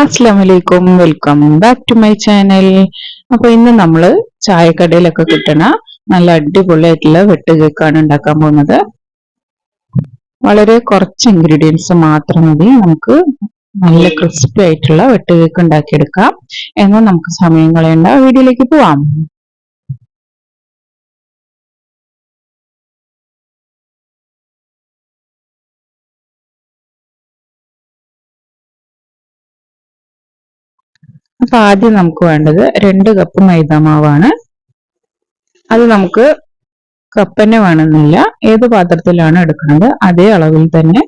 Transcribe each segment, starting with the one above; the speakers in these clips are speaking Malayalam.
അസ്സാം വലൈക്കും welcome back to my channel അപ്പൊ ഇന്ന് നമ്മൾ ചായക്കടയിലൊക്കെ കിട്ടണ നല്ല അടിപൊളിയായിട്ടുള്ള വെട്ട് കേക്കാണ് ഉണ്ടാക്കാൻ പോകുന്നത്. വളരെ കുറച്ച് ഇൻഗ്രീഡിയൻസ് മാത്രം മതി. നമുക്ക് നല്ല ക്രിസ്പി ആയിട്ടുള്ള വെട്ട് കേക്ക് ഉണ്ടാക്കിയെടുക്കാം. എന്നാൽ നമുക്ക് സമയം കളയേണ്ട. വീഡിയോയിലേക്ക് പോവാം. അപ്പൊ ആദ്യം നമുക്ക് വേണ്ടത് രണ്ട് കപ്പ് മൈദാമാവാണ് അത് നമുക്ക് കപ്പന്നെ വേണമെന്നില്ല. ഏത് പാത്രത്തിലാണ് എടുക്കുന്നത് അതേ അളവിൽ തന്നെ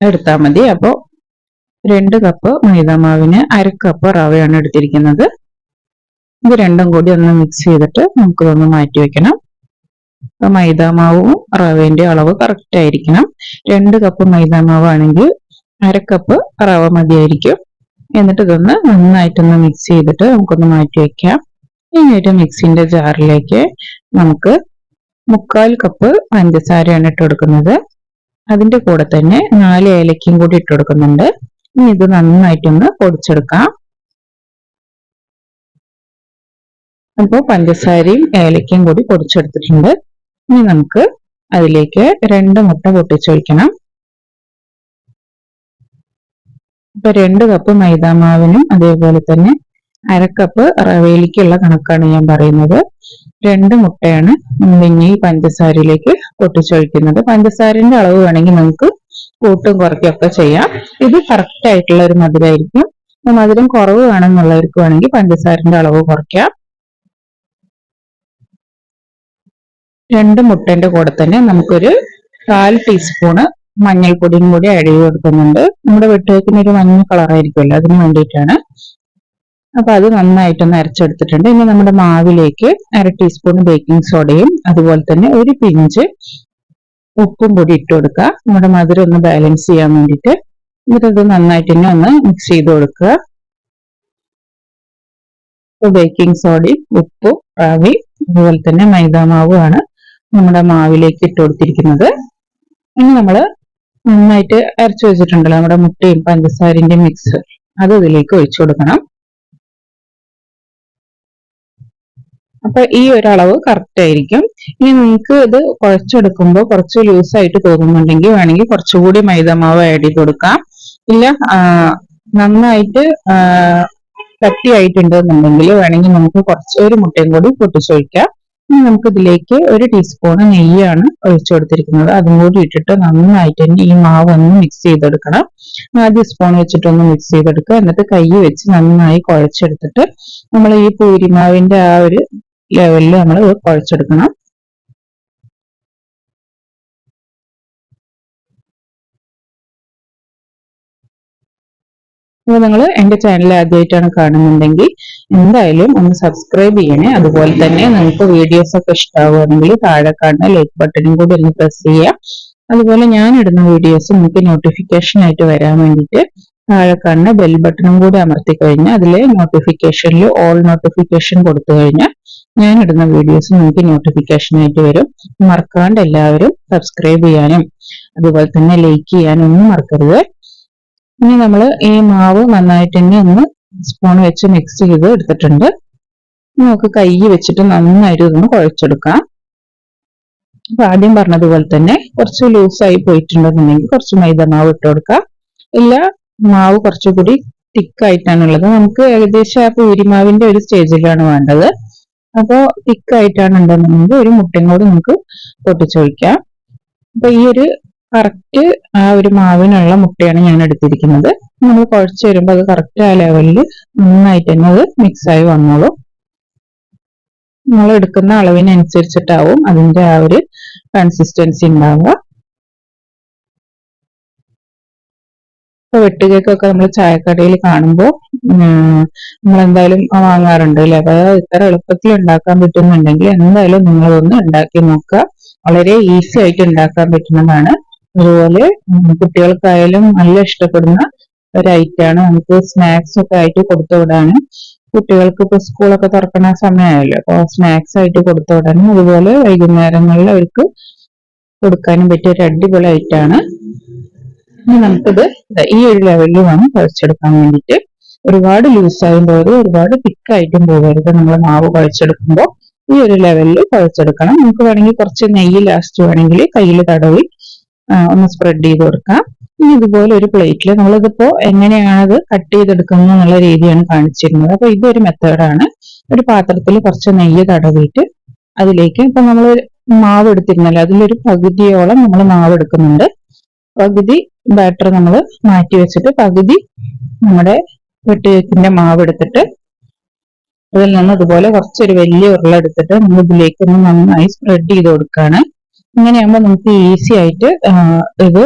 എടുത്താൽ മതി. അപ്പോൾ രണ്ട് കപ്പ് മൈദാമാവിന് അര കപ്പ് റവയാണ് എടുത്തിരിക്കുന്നത്. ഇത് രണ്ടും കൂടി ഒന്ന് മിക്സ് ചെയ്തിട്ട് നമുക്കിതൊന്ന് മാറ്റി വെക്കണം. അപ്പൊ മൈദാമാവും റവേന്റെ അളവ് കറക്റ്റ് ആയിരിക്കണം. രണ്ട് കപ്പ് മൈദാമാവാണെങ്കിൽ മാവാണെങ്കിൽ കപ്പ് റവ മതിയായിരിക്കും. എന്നിട്ട് ഇതൊന്ന് നന്നായിട്ടൊന്ന് മിക്സ് ചെയ്തിട്ട് നമുക്കൊന്ന് മാറ്റി വെക്കാം. ഇനി മിക്സിന്റെ ജാറിലേക്ക് നമുക്ക് മുക്കാൽ കപ്പ് പഞ്ചസാരയാണ് ഇട്ട് കൊടുക്കുന്നത്. അതിന്റെ കൂടെ തന്നെ നാല് ഏലക്കയും കൂടി ഇട്ട് കൊടുക്കുന്നുണ്ട്. ഇനി ഇത് നന്നായിട്ടൊന്ന് പൊടിച്ചെടുക്കാം. അപ്പോൾ പഞ്ചസാരയും ഏലക്കയും കൂടി പൊടിച്ചെടുത്തിട്ടുണ്ട്. ഇനി നമുക്ക് അതിലേക്ക് രണ്ട് മുട്ട പൊട്ടിച്ചൊഴിക്കണം. ഇപ്പൊ രണ്ട് കപ്പ് മൈദാമാവിനും അതേപോലെ തന്നെ അരക്കപ്പ് റവയിലേക്കുള്ള കണക്കാണ് ഞാൻ പറയുന്നത്. രണ്ട് മുട്ടയാണ് പിന്നെ ഈ പഞ്ചസാരയിലേക്ക് പൊട്ടിച്ചൊഴിക്കുന്നത്. പഞ്ചസാരന്റെ അളവ് വേണമെങ്കിൽ നമുക്ക് കൂട്ടും കുറയ്ക്കൊക്കെ ചെയ്യാം. ഇത് കറക്റ്റ് ആയിട്ടുള്ള ഒരു മധുരമായിരിക്കും മധുരം കുറവ് വേണമെന്നുള്ളവർക്ക് വേണമെങ്കിൽ പഞ്ചസാരന്റെ അളവ് കുറയ്ക്കാം. രണ്ട് മുട്ടന്റെ കൂടെ തന്നെ നമുക്കൊരു കാൽ ടീസ്പൂണ് മഞ്ഞൾപ്പൊടിയും കൂടി ആഡ് ചെയ്ത് കൊടുക്കുന്നുണ്ട്. നമ്മുടെ വെട്ടുവയ്ക്കുന്ന ഒരു മഞ്ഞ കളറായിരിക്കുമല്ലോ അതിന് വേണ്ടിയിട്ടാണ്. അപ്പൊ അത് നന്നായിട്ടൊന്ന് അരച്ചെടുത്തിട്ടുണ്ട്. ഇനി നമ്മുടെ മാവിലേക്ക് അര ടീസ്പൂൺ ബേക്കിംഗ് സോഡയും അതുപോലെ തന്നെ ഒരു പിഞ്ച് ഉപ്പും കൂടി ഇട്ട് കൊടുക്കുക. നമ്മുടെ മധുരം ഒന്ന് ബാലൻസ് ചെയ്യാൻ വേണ്ടിയിട്ട്. എന്നിട്ടത് നന്നായിട്ട് തന്നെ ഒന്ന് മിക്സ് ചെയ്ത് കൊടുക്കുക. ബേക്കിംഗ് സോഡയും ഉപ്പും റാവി അതുപോലെ തന്നെ മൈദാമാവുമാണ് നമ്മുടെ മാവിലേക്ക് ഇട്ട് കൊടുത്തിരിക്കുന്നത്. ഇനി നമ്മൾ നന്നായിട്ട് അരച്ചു വെച്ചിട്ടുണ്ടല്ലോ നമ്മുടെ മുട്ടയും പഞ്ചസാരിന്റെ മിക്സ് അത് ഇതിലേക്ക് ഒഴിച്ചു കൊടുക്കണം. അപ്പൊ ഈ ഒരളവ് കറക്റ്റ് ആയിരിക്കും. ഇനി നിങ്ങൾക്ക് ഇത് കുഴച്ചെടുക്കുമ്പോൾ കുറച്ച് ലൂസ് ആയിട്ട് തോന്നുന്നുണ്ടെങ്കിൽ വേണമെങ്കിൽ കുറച്ചുകൂടി മൈദമാവ് ആഡ് ചെയ്ത് കൊടുക്കാം. ഇല്ല നന്നായിട്ട് കട്ടിയായിട്ടുണ്ട് എന്നുണ്ടെങ്കിൽ വേണമെങ്കിൽ നമുക്ക് കുറച്ച് ഒരു മുട്ടയും കൂടി പൊട്ടിച്ചൊഴിക്കാം. ഇനി നമുക്ക് ഇതിലേക്ക് ഒരു ടീസ്പൂൺ നെയ്യാണ് ഒഴിച്ചു കൊടുത്തിരിക്കുന്നത്. അതും കൂടി ഇട്ടിട്ട് നന്നായിട്ട് തന്നെ ഈ മാവ് ഒന്ന് മിക്സ് ചെയ്തെടുക്കണം. ആദ്യം സ്പൂൺ വെച്ചിട്ടൊന്ന് മിക്സ് ചെയ്തെടുക്കുക. എന്നിട്ട് കൈ വെച്ച് നന്നായി കുഴച്ചെടുത്തിട്ട് നമ്മൾ ഈ പൂരിമാവിന്റെ ആ ഒരു ലെവലിൽ നമ്മൾ കുഴച്ചെടുക്കണം. അപ്പോൾ നിങ്ങൾ എന്റെ ചാനൽ ആദ്യമായിട്ടാണ് കാണുന്നുണ്ടെങ്കിൽ എന്തായാലും ഒന്ന് സബ്സ്ക്രൈബ് ചെയ്യണേ. അതുപോലെ തന്നെ നിങ്ങൾക്ക് വീഡിയോസ് ഒക്കെ ഇഷ്ടമാവുകയാണെങ്കിൽ താഴെ കാണുന്ന ലൈക്ക് ബട്ടണും കൂടി ഒന്ന് പ്രസ് ചെയ്യുക. അതുപോലെ ഞാൻ ഇടുന്ന വീഡിയോസ് നിങ്ങൾക്ക് നോട്ടിഫിക്കേഷൻ ആയിട്ട് വരാൻ വേണ്ടിയിട്ട് താഴെ കാണുന്ന ബെൽ ബട്ടണും കൂടി അമർത്തി കഴിഞ്ഞാൽ അതിലെ നോട്ടിഫിക്കേഷനിൽ ഓൾ നോട്ടിഫിക്കേഷൻ കൊടുത്തു കഴിഞ്ഞാൽ ഞാൻ ഇടുന്ന വീഡിയോസ് നിങ്ങൾക്ക് നോട്ടിഫിക്കേഷൻ ആയിട്ട് വരും. മറക്കാണ്ട് എല്ലാവരും സബ്സ്ക്രൈബ് ചെയ്യാനും അതുപോലെ തന്നെ ലൈക്ക് ചെയ്യാനും ഒന്നും മറക്കരുത്. ഇനി നമ്മൾ ഈ മാവ് നന്നായിട്ട് തന്നെ ഒന്ന് സ്പൂൺ വെച്ച് മിക്സ് ചെയ്ത് എടുത്തിട്ടുണ്ട്. നമുക്ക് കൈ വെച്ചിട്ട് നന്നായിട്ട് ഇതൊന്ന് കുഴച്ചെടുക്കാം. അപ്പൊ ആദ്യം പറഞ്ഞതുപോലെ തന്നെ കുറച്ച് ലൂസായി പോയിട്ടുണ്ടെന്നുണ്ടെങ്കിൽ കുറച്ച് മൈദ മാവ് ഇട്ട് കൊടുക്കാം. ഇല്ല മാവ് കുറച്ചുകൂടി തിക്കായിട്ടാണുള്ളത് നമുക്ക് ഏകദേശം ആ പൂരിമാവിന്റെ ഒരു സ്റ്റേജിലാണ് വേണ്ടത്. അപ്പോൾ തിക്കായിട്ടാണ് ഉണ്ടെന്നുണ്ടെങ്കിൽ ഒരു മുട്ടയും കൂടി നമുക്ക് പൊട്ടിച്ചൊഴിക്കാം. അപ്പൊ ഈ ഒരു കറക്റ്റ് ആ ഒരു മാവിനുള്ള മുട്ടയാണ് ഞാൻ എടുത്തിരിക്കുന്നത്. നമ്മൾ കുഴച്ച് വരുമ്പോൾ അത് കറക്റ്റ് ആ ലെവലിൽ നന്നായിട്ട് തന്നെ അത് മിക്സ് ആയി വന്നോളൂ. നമ്മൾ എടുക്കുന്ന അളവിനനുസരിച്ചിട്ടാവും അതിന്റെ ആ ഒരു കൺസിസ്റ്റൻസി ഉണ്ടാവുക. ഇപ്പൊ വെട്ടുകേക്കൊക്കെ നമ്മൾ ചായക്കടയിൽ കാണുമ്പോൾ നമ്മൾ എന്തായാലും വാങ്ങാറുണ്ട് അല്ലെ? അപ്പൊ ഇത്ര എളുപ്പത്തിൽ ഉണ്ടാക്കാൻ പറ്റുന്നുണ്ടെങ്കിൽ എന്തായാലും നിങ്ങളൊന്ന് ഉണ്ടാക്കി നോക്കുക. വളരെ ഈസി ആയിട്ട് ഉണ്ടാക്കാൻ പറ്റുന്നതാണ്. അതുപോലെ കുട്ടികൾക്കായാലും നല്ല ഇഷ്ടപ്പെടുന്ന ഒരു ഐറ്റാണ് നമുക്ക് സ്നാക്സ് ഒക്കെ ആയിട്ട് കൊടുത്തു വിടാനും കുട്ടികൾക്ക് ഇപ്പൊ സ്കൂളൊക്കെ തുറക്കണ സമയമായല്ലോ അപ്പൊ സ്നാക്സ് ആയിട്ട് കൊടുത്തു വിടാനും അതുപോലെ വൈകുന്നേരങ്ങളിൽ അവർക്ക് കൊടുക്കാനും പറ്റിയ ഒരു അടിപൊളി ഐറ്റാണ്. ഇനി നമുക്കിത് ഈ ഒരു ലെവലിൽ വേണം കുഴച്ചെടുക്കാൻ വേണ്ടിയിട്ട്. ഒരുപാട് ലൂസായും പോലും ഒരുപാട് തിക്കായിട്ടും പോകരുത് നമ്മൾ മാവ് കുഴച്ചെടുക്കുമ്പോൾ ഈ ഒരു ലെവലിൽ കുഴച്ചെടുക്കണം നമുക്ക് വേണമെങ്കിൽ കുറച്ച് നെയ്യ് ലാസ്റ്റ് വേണമെങ്കിൽ കയ്യിൽ തടവി ഒന്ന് സ്പ്രെഡ് ചെയ്ത് കൊടുക്കാം. ഇനി ഇതുപോലെ ഒരു പ്ലേറ്റിൽ നമ്മളിതിപ്പോ എങ്ങനെയാണത് കട്ട് ചെയ്തെടുക്കുന്നത് എന്നുള്ള രീതിയാണ് കാണിച്ചിരുന്നത്. അപ്പൊ ഇതൊരു മെത്തേഡാണ് ഒരു പാത്രത്തിൽ കുറച്ച് നെയ്യ് തടവിയിട്ട് അതിലേക്ക് ഇപ്പൊ നമ്മൾ മാവ് എടുത്തിരുന്നല്ലോ അതിലൊരു പകുതിയോളം നമ്മൾ മാവ് എടുക്കുന്നുണ്ട്. പകുതി ബാറ്റർ നമ്മൾ മാറ്റി വെച്ചിട്ട് പകുതി നമ്മുടെ വെട്ടുകേക്കിന്റെ മാവ് എടുത്തിട്ട് അതിൽ നിന്ന് ഇതുപോലെ കുറച്ചൊരു വലിയ ഉരുളെടുത്തിട്ട് നമ്മൾ ഇതിലേക്ക് ഒന്ന് നന്നായി സ്പ്രെഡ് ചെയ്ത് കൊടുക്കുകയാണ് ഇങ്ങനെയാകുമ്പോൾ നമുക്ക് ഈസി ആയിട്ട് ഇത്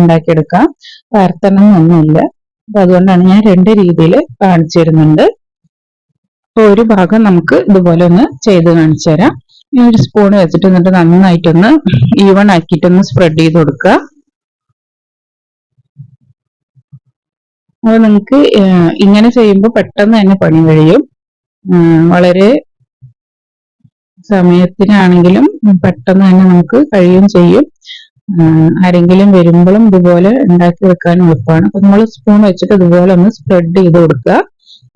ഉണ്ടാക്കിയെടുക്കാം. പരത്തണം എന്നൊന്നുമില്ല അപ്പൊ അതുകൊണ്ടാണ് ഞാൻ രണ്ട് രീതിയിൽ കാണിച്ചു തരുന്നുണ്ട്. അപ്പൊ ഒരു ഭാഗം നമുക്ക് ഇതുപോലെ ഒന്ന് ചെയ്ത് കാണിച്ചു തരാം. ഈ ഒരു സ്പൂൺ വെച്ചിട്ട് എന്നിട്ട് നന്നായിട്ടൊന്ന് ഈവൺ ആക്കിയിട്ടൊന്ന് സ്പ്രെഡ് ചെയ്ത് കൊടുക്കുക. അപ്പൊ നിങ്ങൾക്ക് ഇങ്ങനെ ചെയ്യുമ്പോൾ പെട്ടെന്ന് തന്നെ പണി കഴിയും. വളരെ സമയത്തിനാണെങ്കിലും പെട്ടെന്ന് തന്നെ നമുക്ക് കഴിയും ചെയ്യും. ആരെങ്കിലും വരുമ്പോഴും ഇതുപോലെ ഉണ്ടാക്കി വെക്കാൻ എളുപ്പമാണ്. അപ്പൊ നമ്മൾ സ്പൂൺ വെച്ചിട്ട് ഇതുപോലെ ഒന്ന് സ്പ്രെഡ് ചെയ്ത് കൊടുക്കുക.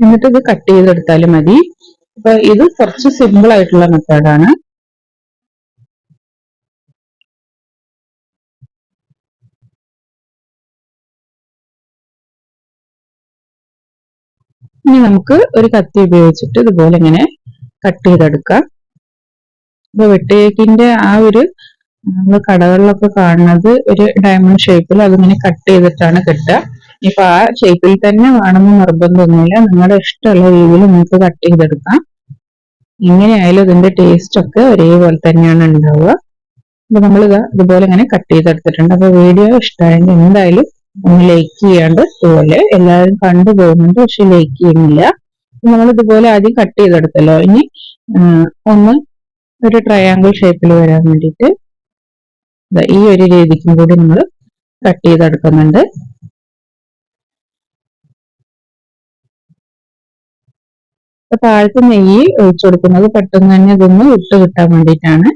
എന്നിട്ട് ഇത് കട്ട് ചെയ്തെടുത്താലും മതി. അപ്പൊ ഇത് കുറച്ച് സിമ്പിൾ ആയിട്ടുള്ള മെത്തേഡാണ് ഇനി നമുക്ക് ഒരു കത്തി ഉപയോഗിച്ചിട്ട് ഇതുപോലെ ഇങ്ങനെ കട്ട് ചെയ്തെടുക്കാം. ഇപ്പൊ വെട്ടുകേക്കിന്റെ ആ ഒരു നമ്മൾ കടകളിലൊക്കെ കാണുന്നത് ഒരു ഡയമണ്ട് ഷേപ്പിൽ അതിങ്ങനെ കട്ട് ചെയ്തിട്ടാണ് കിട്ടുക. ഇപ്പൊ ആ ഷേപ്പിൽ തന്നെ വേണമെന്ന് നിർബന്ധമൊന്നുമില്ല. നിങ്ങളുടെ ഇഷ്ടമുള്ള രീതിയിൽ നിങ്ങൾക്ക് കട്ട് ചെയ്തെടുക്കാം. എങ്ങനെയായാലും ഇതിന്റെ ടേസ്റ്റ് ഒക്കെ ഒരേപോലെ തന്നെയാണ് ഉണ്ടാവുക. അപ്പൊ നമ്മൾ ഇതുപോലെ ഇങ്ങനെ കട്ട് ചെയ്തെടുത്തിട്ടുണ്ട്. അപ്പൊ വീഡിയോ ഇഷ്ടമായെങ്കിൽ എന്തായാലും ഒന്ന് ലൈക്ക് ചെയ്യാണ്ട് ഇതുപോലെ എല്ലാവരും കണ്ടു പോകുന്നുണ്ട്. പക്ഷെ ലൈക്ക് ചെയ്യുന്നില്ല. നമ്മൾ ഇതുപോലെ ആദ്യം കട്ട് ചെയ്തെടുത്തല്ലോ. ഇനി ഒന്ന് ഒരു ട്രയാങ്കിൾ ഷേപ്പിൽ വരാൻ വേണ്ടിയിട്ട് ഈ ഒരു രീതിക്കും കൂടി നമ്മൾ കട്ട് ചെയ്തെടുക്കുന്നുണ്ട്. താഴത്ത് നെയ്യ് ഒഴിച്ചു കൊടുക്കുന്നത് പെട്ടെന്ന് തന്നെ ഇതൊന്ന് ഇട്ട് കിട്ടാൻ വേണ്ടിയിട്ടാണ്.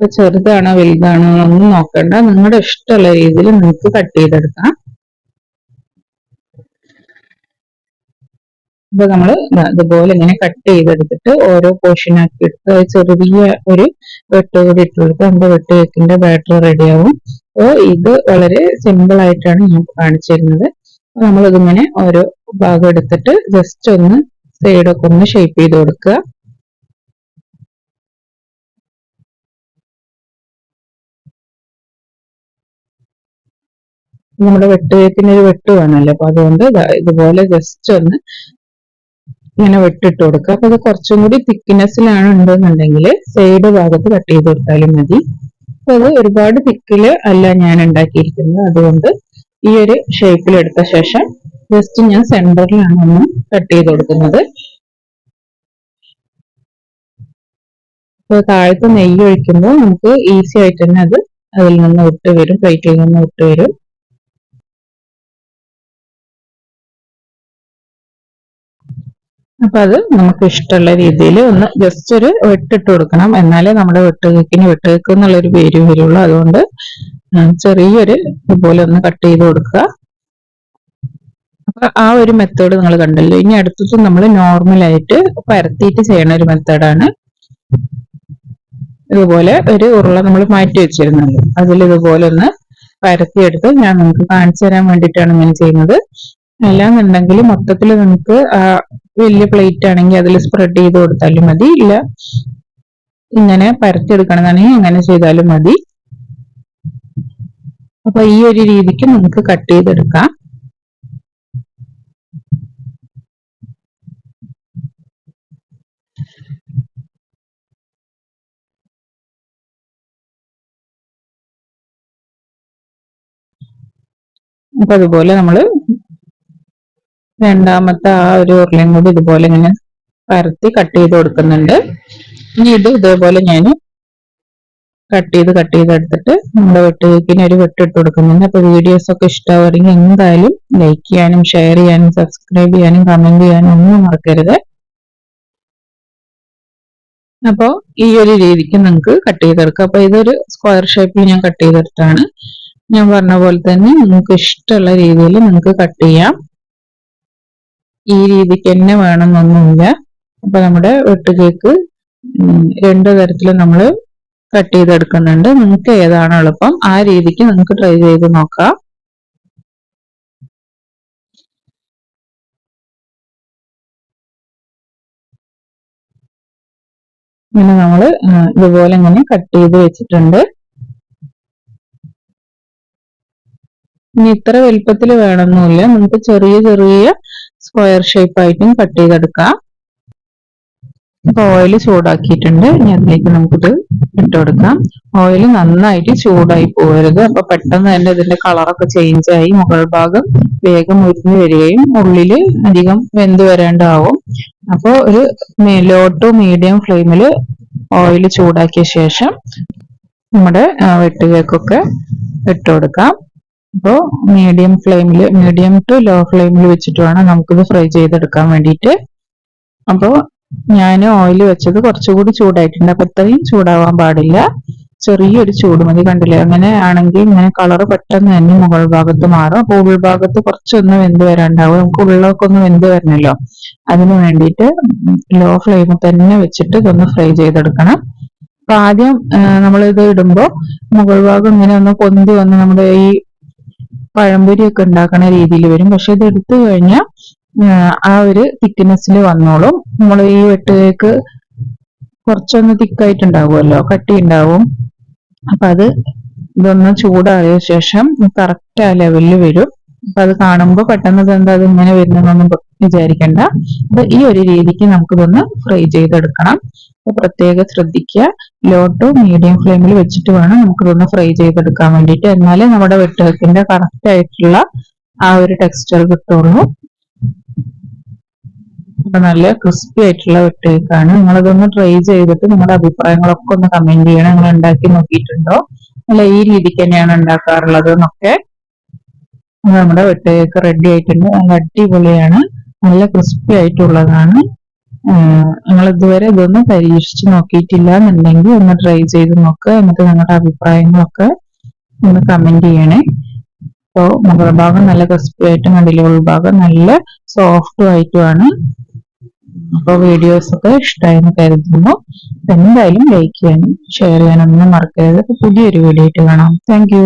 ചെറുതാണോ വലുതാണോ ഒന്നും നോക്കണ്ട. നിങ്ങളുടെ ഇഷ്ടമുള്ള രീതിയിൽ നിങ്ങൾക്ക് കട്ട് ചെയ്തെടുക്കാം. ഇപ്പൊ നമ്മൾ ഇതുപോലെ ഇങ്ങനെ കട്ട് ചെയ്തെടുത്തിട്ട് ഓരോ പോർഷൻ ആക്കി എടുത്ത് ചെറിയ ഒരു വെട്ട് കൂടി ഇട്ട് കൊടുത്ത് നമ്മുടെ വെട്ട് കേക്കിന്റെ ബാറ്റർ റെഡിയാവും അപ്പോൾ ഇത് വളരെ സിമ്പിൾ ആയിട്ടാണ് ഞാൻ കാണിച്ചിരുന്നത്. നമ്മൾ ഇതിങ്ങനെ ഓരോ ഭാഗം എടുത്തിട്ട് ജസ്റ്റ് ഒന്ന് സൈഡൊക്കെ ഒന്ന് ഷേപ്പ് ചെയ്ത് കൊടുക്കുക. നമ്മുടെ വെട്ടുകേക്കിന് ഒരു വെട്ട് വേണമല്ലോ. അപ്പൊ അതുകൊണ്ട് ഇതുപോലെ ജസ്റ്റ് ഒന്ന് ഇങ്ങനെ വെട്ടിട്ട് കൊടുക്കുക. അപ്പൊ അത് കുറച്ചും കൂടി തിക്നെസ്സിലാണ് ഉണ്ടെന്നുണ്ടെങ്കിൽ സൈഡ് ഭാഗത്ത് കട്ട് ചെയ്ത് കൊടുത്താലും മതി. അപ്പൊ അത് ഒരുപാട് തിക്കിൽ അല്ല ഞാൻ ഉണ്ടാക്കിയിരിക്കുന്നത്. അതുകൊണ്ട് ഈ ഒരു ഷേപ്പിൽ എടുത്ത ശേഷം ജസ്റ്റ് ഞാൻ സെന്ററിലാണ് ഒന്ന് കട്ട് ചെയ്ത് കൊടുക്കുന്നത്. അപ്പോൾ താഴത്ത് നെയ്യ് ഒഴിക്കുമ്പോൾ നമുക്ക് ഈസി ആയിട്ട് തന്നെ അത് അതിൽ നിന്ന് വിട്ട് വരും പ്ലേറ്റിൽ നിന്ന് വിട്ട് വരും അപ്പൊ അത് നമുക്ക് ഇഷ്ടമുള്ള രീതിയിൽ ഒന്ന് ജസ്റ്റ് ഒരു വെട്ടിട്ട് കൊടുക്കണം. എന്നാലേ നമ്മുടെ വെട്ടുകേക്കിന് വെട്ടുകേക്ക് എന്നുള്ളൊരു പേര് വരുള്ളൂ. അതുകൊണ്ട് ചെറിയൊരു ഇതുപോലെ ഒന്ന് കട്ട് ചെയ്ത് കൊടുക്കുക. അപ്പൊ ആ ഒരു മെത്തേഡ് നിങ്ങൾ കണ്ടല്ലോ. ഇനി അടുത്തത് നമ്മൾ നോർമലായിട്ട് പരത്തിയിട്ട് ചെയ്യണ ഒരു മെത്തേഡാണ് ഇതുപോലെ ഒരു ഉരുള നമ്മൾ മാറ്റി വെച്ചിരുന്നല്ലോ അതിൽ ഇതുപോലെ ഒന്ന് പരത്തിയെടുത്ത് ഞാൻ നിങ്ങൾക്ക് കാണിച്ചു തരാൻ വേണ്ടിയിട്ടാണ് ഇങ്ങനെ ചെയ്യുന്നത്. അല്ലാന്നുണ്ടെങ്കിൽ മൊത്തത്തിൽ നമുക്ക് വലിയ പ്ലേറ്റ് ആണെങ്കിൽ അതിൽ സ്പ്രെഡ് ചെയ്ത് കൊടുത്താലും മതി. ഇല്ല ഇങ്ങനെ പരത്തിയെടുക്കണമെന്നാണെങ്കിൽ അങ്ങനെ ചെയ്താലും മതി. അപ്പൊ ഈ ഒരു രീതിക്ക് നമുക്ക് കട്ട് ചെയ്തെടുക്കാം. അപ്പൊ അതുപോലെ നമ്മൾ രണ്ടാമത്തെ ആ ഒരു ഉരുളയും കൂടി ഇതുപോലെ ഇങ്ങനെ പരത്തി കട്ട് ചെയ്ത് കൊടുക്കുന്നുണ്ട്. ഇനി ഇത് ഇതേപോലെ ഞാൻ കട്ട് ചെയ്ത് കട്ട് ചെയ്ത് എടുത്തിട്ട് നമ്മുടെ വെട്ടുകേക്കിന് ഒരു വെട്ടിട്ട് കൊടുക്കുന്നുണ്ട്. അപ്പൊ വീഡിയോസ് ഒക്കെ ഇഷ്ടമാവുമെങ്കിൽ എന്തായാലും ലൈക്ക് ചെയ്യാനും ഷെയർ ചെയ്യാനും സബ്സ്ക്രൈബ് ചെയ്യാനും കമന്റ് ചെയ്യാനും ഒന്നും മറക്കരുത്. അപ്പോൾ ഈ ഒരു രീതിക്ക് നിങ്ങൾക്ക് കട്ട് ചെയ്തെടുക്കാം അപ്പൊ ഇതൊരു സ്ക്വയർ ഷേപ്പിൽ ഞാൻ കട്ട് ചെയ്തെടുത്താണ് ഞാൻ പറഞ്ഞ പോലെ തന്നെ നിങ്ങൾക്ക് ഇഷ്ടമുള്ള രീതിയിൽ നിങ്ങൾക്ക് കട്ട് ചെയ്യാം. ഈ രീതിക്ക് തന്നെ വേണമെന്നൊന്നുമില്ല. അപ്പൊ നമ്മുടെ വെട്ടുകേക്ക് രണ്ട് തരത്തിൽ നമ്മൾ കട്ട് ചെയ്തെടുക്കുന്നുണ്ട്. നിങ്ങൾക്ക് ഏതാണ് എളുപ്പം? ആ രീതിക്ക് നമുക്ക് ട്രൈ ചെയ്ത് നോക്കാം. ഇങ്ങനെ നമ്മൾ ഇതുപോലെ ഇങ്ങനെ കട്ട് ചെയ്ത് വെച്ചിട്ടുണ്ട്. ഇനി ഇത്ര വലുപ്പത്തിൽ വേണമെന്നില്ല നമുക്ക് ചെറിയ ചെറിയ സ്ക്വയർ ഷേപ്പ് ആയിട്ടും കട്ട് ചെയ്തെടുക്കാം. ഇപ്പൊ ഓയിൽ ചൂടാക്കിയിട്ടുണ്ട്. ഇനി അതിലേക്ക് നമുക്കിത് ഇട്ട് കൊടുക്കാം. ഓയിൽ നന്നായിട്ട് ചൂടായി പോകരുത് അപ്പൊ പെട്ടെന്ന് തന്നെ ഇതിന്റെ കളറൊക്കെ ചേഞ്ച് ആയി മുകൾ ഭാഗം വേഗം ഉരുന്ന് വരികയും ഉള്ളിൽ അധികം വെന്ത് വരേണ്ടാവും. അപ്പോൾ ഒരു ലോ ടു മീഡിയം ഫ്ലെയിമിൽ ഓയിൽ ചൂടാക്കിയ ശേഷം നമ്മുടെ വെട്ടുകേക്കൊക്കെ ഇട്ട് കൊടുക്കാം. അപ്പോൾ മീഡിയം ഫ്ലെയിമിൽ മീഡിയം ടു ലോ ഫ്ലെയിമിൽ വെച്ചിട്ട് വേണം നമുക്കിത് ഫ്രൈ ചെയ്തെടുക്കാൻ വേണ്ടിയിട്ട് അപ്പോൾ ഞാൻ ഓയിൽ വെച്ചത് കുറച്ചുകൂടി ചൂടായിട്ടുണ്ട്. അപ്പൊ ഇത്രയും ചൂടാവാൻ പാടില്ല. ചെറിയൊരു ചൂട് മതി കണ്ടില്ലേ? അങ്ങനെ ആണെങ്കിൽ ഇങ്ങനെ കളർ പെട്ടെന്ന് തന്നെ മുകൾ ഭാഗത്ത് മാറും. അപ്പൊ ഉൾഭാഗത്ത് കുറച്ചൊന്ന് വെന്ത് വരാണ്ടാവും. നമുക്ക് ഉള്ളൊക്കെ ഒന്ന് വെന്ത് വരണല്ലോ. അതിന് വേണ്ടിയിട്ട് ലോ ഫ്ലെയിമിൽ തന്നെ വെച്ചിട്ട് ഇതൊന്ന് ഫ്രൈ ചെയ്തെടുക്കണം. അപ്പൊ ആദ്യം നമ്മൾ ഇത് ഇടുമ്പോൾ മുകൾ ഭാഗം ഇങ്ങനെ ഒന്ന് പൊന്തി വന്ന് നമ്മുടെ ഈ പഴംപൊരി ഒക്കെ ഉണ്ടാക്കുന്ന രീതിയിൽ വരും. പക്ഷെ ഇത് എടുത്തു കഴിഞ്ഞാൽ ആ ഒരു തിക്നെസ്സിൽ വന്നോളും. നമ്മൾ ഈ വെട്ടുകേക്ക് കുറച്ചൊന്ന് തിക്കായിട്ടുണ്ടാവുമല്ലോ കട്ടി ഉണ്ടാവും അപ്പൊ അത് ഇതൊന്ന് ചൂടായ ശേഷം കറക്റ്റ് ആ ലെവലിൽ വരും. അപ്പൊ അത് കാണുമ്പോൾ പെട്ടെന്ന് എന്താ അത് ഇങ്ങനെ വരുന്നൊന്നും വിചാരിക്കണ്ട. അപ്പൊ ഈ ഒരു രീതിക്ക് നമുക്കിതൊന്ന് ഫ്രൈ ചെയ്തെടുക്കണം. അപ്പൊ പ്രത്യേകം ശ്രദ്ധിക്കുക. ലോ ടു മീഡിയം ഫ്ലെയിമിൽ വെച്ചിട്ട് വേണം നമുക്കിതൊന്ന് ഫ്രൈ ചെയ്തെടുക്കാൻ വേണ്ടിയിട്ട്. എന്നാലേ നമ്മുടെ വെട്ടുകത്തിന്റെ കറക്റ്റ് ആയിട്ടുള്ള ആ ഒരു ടെക്സ്ചർ കിട്ടുള്ളൂ. അപ്പൊ നല്ല ക്രിസ്പി ആയിട്ടുള്ള വെട്ടുകൾക്കാണ് നിങ്ങളതൊന്ന് ട്രൈ ചെയ്തിട്ട് നിങ്ങളുടെ അഭിപ്രായങ്ങളൊക്കെ ഒന്ന് കമന്റ് ചെയ്യണം. നിങ്ങൾ ഉണ്ടാക്കി നോക്കിയിട്ടുണ്ടോ? അല്ല ഈ രീതിക്ക് തന്നെയാണ് ഉണ്ടാക്കാറുള്ളത് എന്നൊക്കെ നമ്മുടെ വെട്ടുകൾക്ക് റെഡി ആയിട്ടുണ്ട്. നല്ല അടിപൊളിയാണ്. നല്ല ക്രിസ്പി ആയിട്ടുള്ളതാണ്. നിങ്ങൾ ഇതുവരെ ഇതൊന്നും പരീക്ഷിച്ച് നോക്കിയിട്ടില്ല എന്നുണ്ടെങ്കിൽ ഒന്ന് ട്രൈ ചെയ്ത് നോക്ക്. എന്നിട്ട് നിങ്ങളുടെ അഭിപ്രായങ്ങളൊക്കെ ഒന്ന് കമന്റ് ചെയ്യണേ. അപ്പോൾ മുകൾഭാഗം നല്ല ക്രിസ്പി ആയിട്ടും കണ്ടില്ല ഉൾഭാഗം നല്ല സോഫ്റ്റും ആയിട്ടുമാണ്. അപ്പോൾ വീഡിയോസ് ഒക്കെ ഇഷ്ടമായെന്ന് കരുതുന്നു. എന്തായാലും ലൈക്ക് ചെയ്യാനും ഷെയർ ചെയ്യാനൊന്നും മറക്കരുത്. പുതിയൊരു വീഡിയോ ആയിട്ട് കാണാം. താങ്ക്